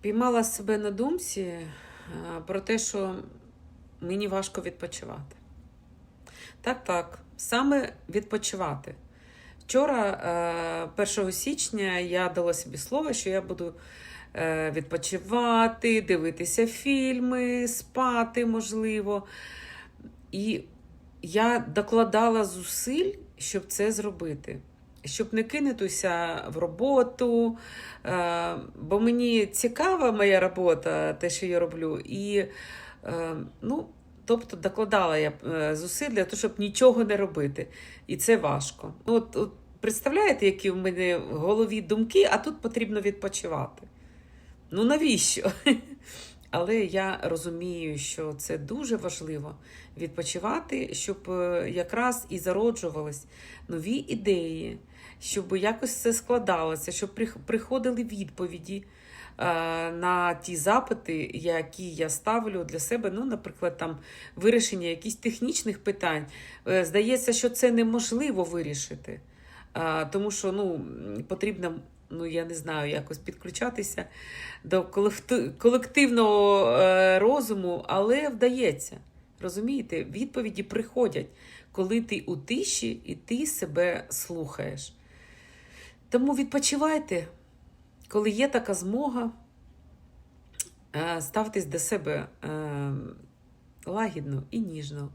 Піймала себе на думці е, про те, що мені важко відпочивати. Так, так, саме відпочивати. Вчора, е, 1 січня, я дала собі слово, що я буду е, відпочивати, дивитися фільми, спати, можливо. І я докладала зусиль, щоб це зробити. Щоб не кинутися в роботу, е, бо мені цікава моя робота, те, що я роблю. І, е, ну, тобто, докладала я е, зусиль для того, щоб нічого не робити. І це важко. Ну, от, от представляєте, які в мене в голові думки, а тут потрібно відпочивати. Ну навіщо? Але я розумію, що це дуже важливо відпочивати, щоб е, якраз і зароджувались нові ідеї, щоб якось це складалося, щоб приходили відповіді е, на ті запити, які я ставлю для себе. Ну, наприклад, там вирішення якихось технічних питань. Е, Здається, що це неможливо вирішити, тому що ну, м, потрібно. Ну, я не знаю, якось підключатися до колективного е, розуму, але вдається. Розумієте, відповіді приходять, коли ти у тиші і ти себе слухаєш. Тому відпочивайте, коли є така змога, е, ставтесь до себе е, лагідно і ніжно.